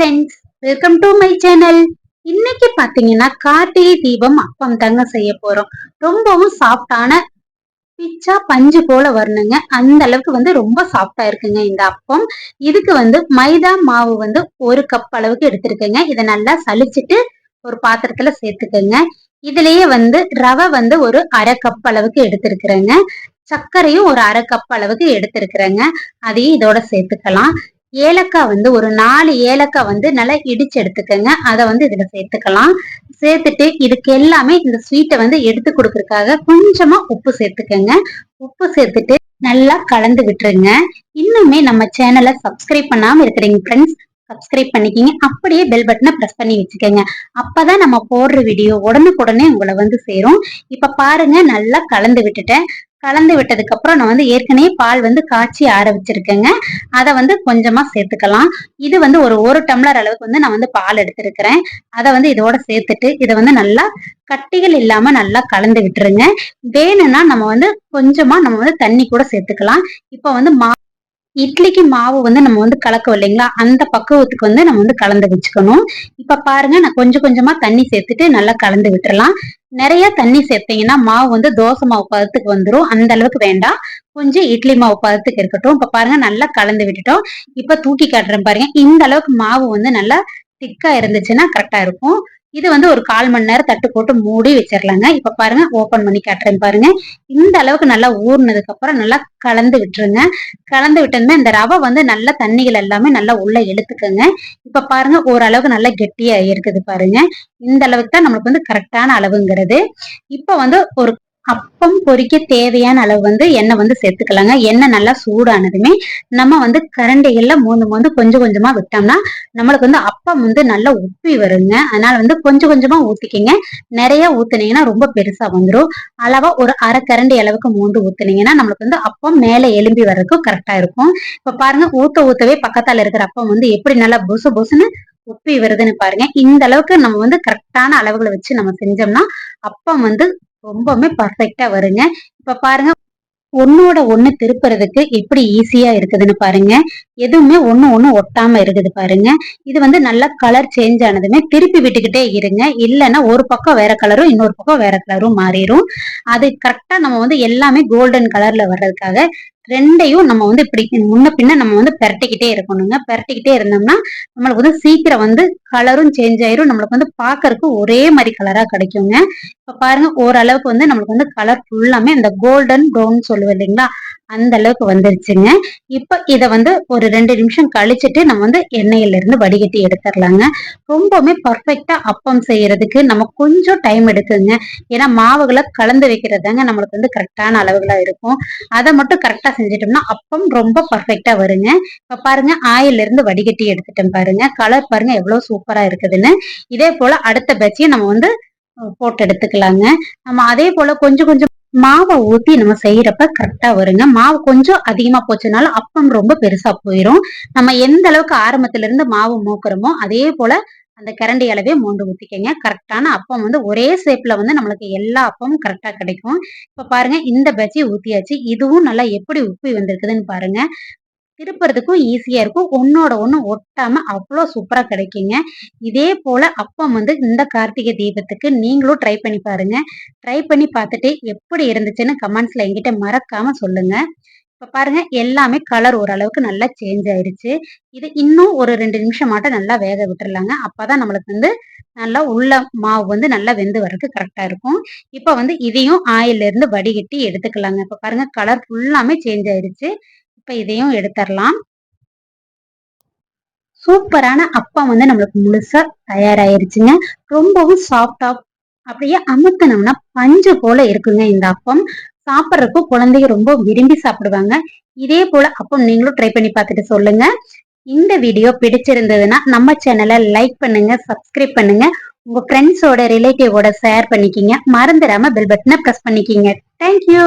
Friends welcome to my channel இன்னைக்கு பாத்தீங்கன்னா கார்த்திகை தீபம் அப்பம் தாங்க செய்ய போறோம். ரொம்பவும் சாஃப்டான பிச்சா பஞ்சு போல வரணுங்க. அந்த அளவுக்கு வந்து ரொம்ப சாஃப்டா இருக்குங்க இந்த அப்பம். இதுக்கு வந்து மைதா மாவு வந்து ஒரு கப் அளவுக்கு எடுத்திருக்கேங்க. இதை நல்லா சலிச்சிட்டு ஒரு பாத்திரத்துல சேர்த்துக்கோங்க. இதுலயே வந்து ரவை வந்து ஒரு அரை கப் அளவுக்கு எடுத்திருக்கிறேங்க. சர்க்கரையும் ஒரு அரை கப் அளவுக்கு எடுத்திருக்கிறேங்க. அதையும் இதோட சேர்த்துக்கலாம். ஏலக்காய் வந்து ஒரு நாலு ஏலக்காய் வந்து நல்லா இடிச்சு எடுத்துக்கோங்க. அதை வந்து இதுல சேர்த்துக்கலாம். சேர்த்துட்டு இதுக்கு எல்லாமே இந்த ஸ்வீட்டை வந்து எடுத்து கொடுக்கறதுக்காக கொஞ்சமா உப்பு சேர்த்துக்கோங்க. உப்பு சேர்த்துட்டு நல்லா கலந்து விட்டுருங்க. இன்னுமே நம்ம சேனலை சப்ஸ்கிரைப் பண்ணாம இருக்கிறீங்க ஃப்ரெண்ட்ஸ் சப்ஸ்கிரைப் பண்ணிக்கிங்க. அப்படியே பெல் பட்டனை ப்ரெஸ் பண்ணி வச்சுக்கோங்க. அப்பதான் நம்ம போடுற வீடியோ உடனுக்குடனே உங்களை வந்து சேரும். இப்ப பாருங்க நல்லா கலந்து விட்டுட்டேன். கலந்து விட்டதுக்கு அப்புறம் நான் வந்து ஏற்கனவே பால் வந்து காய்ச்சி ஆற வச்சிருக்கேங்க. அதை வந்து கொஞ்சமா சேர்த்துக்கலாம். இது வந்து ஒரு ஒரு டம்ளர் அளவுக்கு வந்து நான் வந்து பால் எடுத்திருக்கிறேன். அதை வந்து இதோட சேர்த்துட்டு இதை வந்து நல்லா கட்டிகள் இல்லாம நல்லா கலந்து விட்டுருங்க. வேணும்னா நம்ம வந்து கொஞ்சமா நம்ம வந்து தண்ணி கூட சேர்த்துக்கலாம். இப்ப வந்து மா இட்லிக்கு மாவு வந்து நம்ம வந்து கலக்கும் இல்லைங்களா? அந்த பக்குவத்துக்கு வந்து நம்ம வந்து கலந்து வச்சுக்கணும். இப்ப பாருங்க நான் கொஞ்சம் கொஞ்சமா தண்ணி சேர்த்துட்டு நல்லா கலந்து விட்டுறலாம். நிறைய தண்ணி சேர்த்தீங்கன்னா மாவு வந்து தோசை மாவு பதத்துக்கு வந்துடும் அந்த அளவுக்கு வேண்டாம். கொஞ்சம் இட்லி மாவு பதத்துக்கு இருக்கட்டும். இப்ப பாருங்க நல்லா கலந்து விட்டுட்டோம். இப்ப தூக்கி காட்டுறேன் பாருங்க. இந்த அளவுக்கு மாவு வந்து நல்லா திக்கா இருந்துச்சுன்னா கரெக்டா இருக்கும். இது வந்து ஒரு கால் மணி நேரம் தட்டு போட்டு மூடி வச்சிடலாங்க இப்ப பாருங்க ஓபன் பண்ணி காட்டுறேன் பாருங்க. இந்த அளவுக்கு நல்லா ஊர்னதுக்கு அப்புறம் நல்லா கலந்து விட்டுருங்க. கலந்து விட்டதுமே இந்த ரவை வந்து நல்ல தண்ணிகள் எல்லாமே நல்லா உள்ள எடுத்துக்கோங்க. இப்ப பாருங்க ஓரளவுக்கு நல்லா கெட்டியா இருக்குது பாருங்க. இந்த அளவுக்கு தான் நம்மளுக்கு வந்து கரெக்டான அளவுங்கிறது. இப்ப வந்து ஒரு அப்பம் பொறிக்க தேவையான அளவு வந்து எண்ணெய் வந்து சேர்த்துக்கலாங்க. எண்ணெய் நல்லா சூடானதுமே நம்ம வந்து கரண்டிகள்ல மூணு மூந்து கொஞ்சம் கொஞ்சமா விட்டோம்னா நம்மளுக்கு வந்து அப்பம் வந்து நல்லா உப்பி வருங்க. அதனால வந்து கொஞ்சம் கொஞ்சமா ஊத்திக்கிங்க. நிறைய ஊத்துனீங்கன்னா ரொம்ப பெருசா வந்துடும் அளவா ஒரு அரை கரண்டி அளவுக்கு மூண்டு ஊத்துனீங்கன்னா நம்மளுக்கு வந்து அப்பம் மேல எலும்பி வர்றதுக்கும் கரெக்டா இருக்கும். இப்ப பாருங்க ஊத்த ஊத்தவே பக்கத்தால இருக்கிற அப்பம் வந்து எப்படி நல்லா புசு புசுன்னு உப்பி வருதுன்னு பாருங்க. இந்த அளவுக்கு நம்ம வந்து கரெக்டான அளவுகளை வச்சு நம்ம செஞ்சோம்னா அப்பம் வந்து ரொம்பவுமே பர்ஃபெக்டா வருங்க. இப்ப பாருங்க ஒன்னோட ஒண்ணு திருப்புறதுக்கு எப்படி ஈஸியா இருக்குதுன்னு பாருங்க. எதுவுமே ஒண்ணு ஒண்ணு ஒட்டாம இருக்குது பாருங்க. இது வந்து நல்லா கலர் சேஞ்ச் ஆனதுமே திருப்பி விட்டுக்கிட்டே இருங்க. இல்லைன்னா ஒரு பக்கம் வேற கலரும் இன்னொரு பக்கம் வேற கலரும் மாறிடும் அது கரெக்டா நம்ம வந்து எல்லாமே கோல்டன் கலர்ல வர்றதுக்காக ரெண்டையும் நம்ம வந்து இப்படி முன்ன பின்ன நம்ம வந்து பெரட்டிக்கிட்டே இருக்கணுங்க. பெரட்டிக்கிட்டே இருந்தோம்னா நம்மளுக்கு வந்து சீக்கிரம் வந்து கலரும் சேஞ்ச் ஆயிரும். நம்மளுக்கு வந்து பாக்குறதுக்கு ஒரே மாதிரி கலரா கிடைக்குங்க. இப்ப பாருங்க ஓரளவுக்கு வந்து நம்மளுக்கு வந்து கலர் ஃபுல்லாமே இந்த கோல்டன் ப்ரௌன் சொல்லுவோம் இல்லைங்களா? அந்த அளவுக்கு வந்துருச்சுங்க. இப்ப இத வந்து ஒரு ரெண்டு நிமிஷம் கழிச்சுட்டு நம்ம வந்து எண்ணெயில இருந்து வடிகட்டி எடுத்துடலாங்க. ரொம்பவுமே பர்ஃபெக்டா அப்பம் செய்யறதுக்கு நம்ம கொஞ்சம் டைம் எடுக்குங்க. ஏன்னா மாவுகளை கலந்து வைக்கிறது தாங்க நம்மளுக்கு வந்து கரெக்டான அளவுகளா இருக்கும். அதை மட்டும் கரெக்டா செஞ்சிட்டோம்னா அப்பம் ரொம்ப பர்ஃபெக்டா வருங்க. இப்ப பாருங்க ஆயில இருந்து வடிகட்டி எடுத்துட்டேன் பாருங்க. கலர் பாருங்க எவ்வளவு சூப்பரா இருக்குதுன்னு. இதே போல அடுத்த பேட்சையும் நம்ம வந்து போட்டு எடுத்துக்கலாங்க. நம்ம அதே போல கொஞ்சம் கொஞ்சம் மாவை ஊத்தி நம்ம செய்யறப்ப கரெக்டா வருங்க. மாவு கொஞ்சம் அதிகமா போச்சுனால அப்பம் ரொம்ப பெருசா போயிடும் நம்ம எந்த அளவுக்கு ஆரம்பத்துல இருந்து மாவு மூக்குறோமோ அதே போல அந்த கரண்டி அளவே மூண்டு ஊற்றிக்கங்க கரெக்டான அப்பம் வந்து ஒரே ஷேப்ல வந்து நம்மளுக்கு எல்லா அப்பமும் கரெக்டாக கிடைக்கும். இப்போ பாருங்க இந்த பஜ்ஜி ஊற்றியாச்சு இதுவும் நல்லா எப்படி உப்பி வந்திருக்குதுன்னு பாருங்க. திருப்புறதுக்கும் ஈஸியாக இருக்கும். ஒன்னோட ஒன்று ஒட்டாமல் அவ்வளோ சூப்பராக கிடைக்குங்க. இதே போல் அப்பம் வந்து இந்த கார்த்திகை தீபத்துக்கு நீங்களும் ட்ரை பண்ணி பாருங்கள் ட்ரை பண்ணி பார்த்துட்டு எப்படி இருந்துச்சுன்னு கமெண்ட்ஸில் என்கிட்ட மறக்காமல் சொல்லுங்கள் இப்போ பாருங்க எல்லாமே கலர் ஓரளவுக்கு நல்லா சேஞ்ச் ஆயிடுச்சு இது இன்னும் ஒரு ரெண்டு நிமிஷம் மட்டும் நல்லா வேக விட்டுறலாங்க. அப்பதான் நம்மளுக்கு வந்து நல்லா உள்ள மாவு வந்து நல்லா வெந்து வர்றதுக்கு கரெக்டாக இருக்கும். இப்போ வந்து இதையும் ஆயிலிருந்து வடிகட்டி எடுத்துக்கலாங்க. இப்போ பாருங்கள் கலர் ஃபுல்லாமே சேஞ்ச் ஆயிடுச்சு இப்போ இதையும் எடுத்துடலாம் சூப்பரான அப்பம் வந்து நம்மளுக்கு முழுசா தயாராயிருச்சுங்க. ரொம்பவும் சாஃப்டா அப்படியே அமுத்தினோம்னா பஞ்சு போல இருக்குங்க இந்த அப்பம். சாப்பிட்றப்போ குழந்தைங்க ரொம்ப விரும்பி சாப்பிடுவாங்க. இதே போல அப்பம் நீங்களும் ட்ரை பண்ணி பார்த்துட்டு சொல்லுங்க. இந்த வீடியோ பிடிச்சிருந்ததுன்னா நம்ம சேனலை லைக் பண்ணுங்க சப்ஸ்கிரைப் பண்ணுங்க. உங்க ஃப்ரெண்ட்ஸோட ரிலேட்டிவோட ஷேர் பண்ணிக்கிங்க. மறந்துடாம பெல் பட்டனை ப்ரெஸ் பண்ணிக்கிங்க. தேங்க்யூ